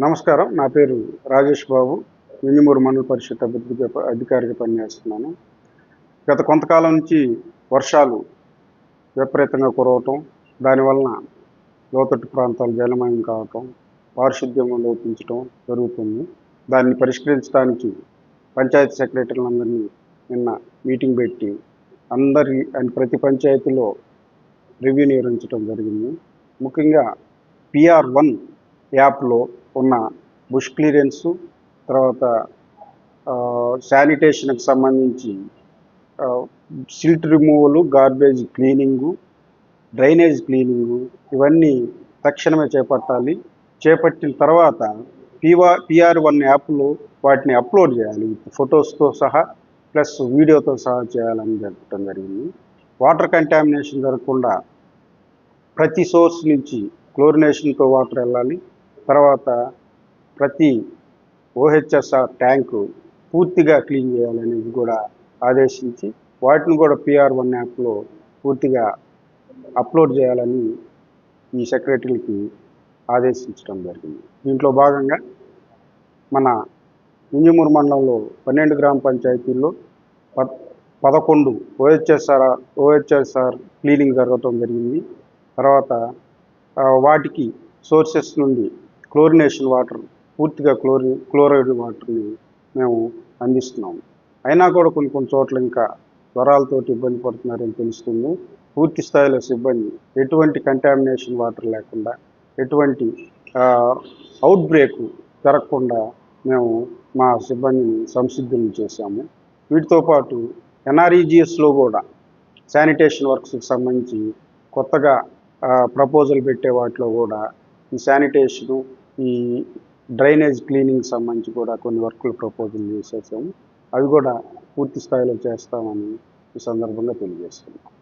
నమస్కారం. నా పేరు రాజేష్ బాబు. మింజమూరు మండల పరిషత్ అభివృద్ధి అధికారిగా పనిచేస్తున్నాను. గత కొంతకాలం నుంచి వర్షాలు విపరీతంగా కురవటం దానివలన లోతట్టు ప్రాంతాలు జలమయం కావటం పారిశుద్ధ్యం లోపించటం జరుగుతుంది. దాన్ని పరిష్కరించడానికి పంచాయతీ సెక్రటరీలందరినీ నిన్న మీటింగ్ పెట్టి అందరి అండ్ ప్రతి పంచాయతీలో రివ్యూ నిర్వహించడం జరిగింది. ముఖ్యంగా పిఆర్ వన్ యాప్లో ఉన్న బుష్ క్లియరెన్సు తర్వాత శానిటేషన్కి సంబంధించి silt removal garbage cleaning drainage cleaning ఇవన్నీ తక్షణమే చేపట్టాలి. చేపట్టిన తర్వాత పీవా పిఆర్ వన్ యాప్లో వాటిని అప్లోడ్ చేయాలి. ఫొటోస్తో సహా ప్లస్ వీడియోతో సహా చేయాలని చెప్పడం జరిగింది. వాటర్ కంటామినేషన్ జరగకుండా ప్రతి సోర్స్ నుంచి క్లోరినేషన్తో వాటర్ వెళ్ళాలి. తర్వాత ప్రతి ఓహెచ్ఎస్ఆర్ ట్యాంకు పూర్తిగా క్లీన్ చేయాలనేది కూడా ఆదేశించి వాటిని కూడా పిఆర్ వన్ యాప్లో పూర్తిగా అప్లోడ్ చేయాలని ఈ సెక్రటరీకి ఆదేశించడం జరిగింది. దీంట్లో భాగంగా మన ఇంజమూరు మండలంలో పన్నెండు గ్రామ పంచాయతీల్లో పదకొండు ఓహెచ్ఎస్ఆర్ ఓహెచ్ఎస్ఆర్ క్లీనింగ్ జరగటం జరిగింది. తర్వాత వాటికి సోర్సెస్ నుండి క్లోరినేషన్ వాటర్ పూర్తిగా క్లోరి క్లోరైడ్ వాటర్ని మేము అందిస్తున్నాము అయినా కూడా కొన్ని కొన్ని చోట్ల ఇంకా జ్వరాలతోటి ఇబ్బంది పడుతున్నారని తెలుస్తుంది. పూర్తి స్థాయిలో సిబ్బంది ఎటువంటి కంటామినేషన్ వాటర్ లేకుండా ఎటువంటి అవుట్ బ్రేక్ జరగకుండా మేము మా సిబ్బందిని సంసిద్ధం చేశాము. వీటితో పాటు ఎన్ఆర్ఈజిఎస్లో కూడా శానిటేషన్ వర్క్స్కి సంబంధించి కొత్తగా ప్రపోజల్ పెట్టే వాటిలో కూడా ఈ శానిటేషను ఈ డ్రైనేజ్ క్లీనింగ్ సంబంధించి కూడా కొన్ని వర్కులు ప్రపోజల్ చేసేసాము. అవి కూడా పూర్తి స్థాయిలో చేస్తామని ఈ సందర్భంగా తెలియజేస్తున్నాం.